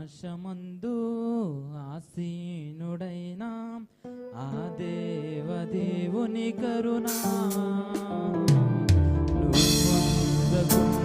ఆకాశమందు ఆసీనుడైనా ఆ దేవదేవుని కరుణా. నువ్వు